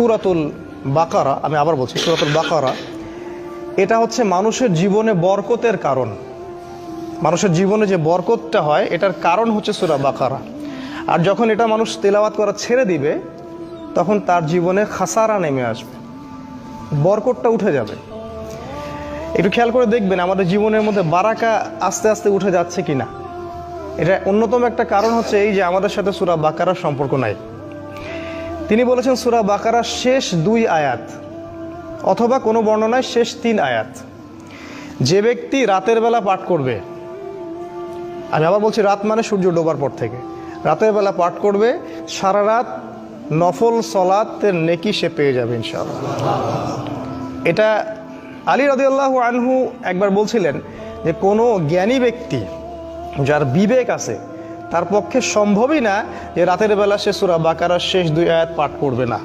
সুরাতুল বাকারা, আমি আবার বলছি সুরাতুল বাকারা, এটা হচ্ছে মানুষের জীবনে বরকতের কারণ। মানুষের জীবনে যে বরকতটা হয়, এটার কারণ হচ্ছে সুরা বাকারা। আর যখন এটা মানুষ তেলাওয়াত করা ছেড়ে দিবে, তখন তার জীবনে খাসারা নেমে আসবে। বরকতটা উঠে যাবে। একটু খেয়াল করে দেখবেন, আমাদের জীবনের মধ্যে বারাকা আস্তে আস্তে উঠে যাচ্ছে কিনা। এটা অন্যতম একটা কারণ হচ্ছে এই যে আমাদের সাথে সুরা বাকারার সম্পর্ক নাই। তিনি বলেছেন সুরা বাকারার শেষ দুই আয়াত, অথবা কোনো বর্ণনায় শেষ তিন আয়াত। যে ব্যক্তি রাতের বেলা পাঠ করবে, আমি আবার বলছি রাত মানে সূর্য ডোবার পর থেকে, রাতের বেলা পাঠ করবে, সারা রাত নফল সলাতের নেকি সে পেয়ে যাবে ইনশাআল্লাহ। এটা আলী রদিউল্লাহ আনহু একবার বলছিলেন যে কোনো জ্ঞানী ব্যক্তি যার বিবেক আছে তার পক্ষে সম্ভবই না যে রাতের বেলা সে সুরা বাকারার শেষ দুই আয়াত পাঠ করবে না।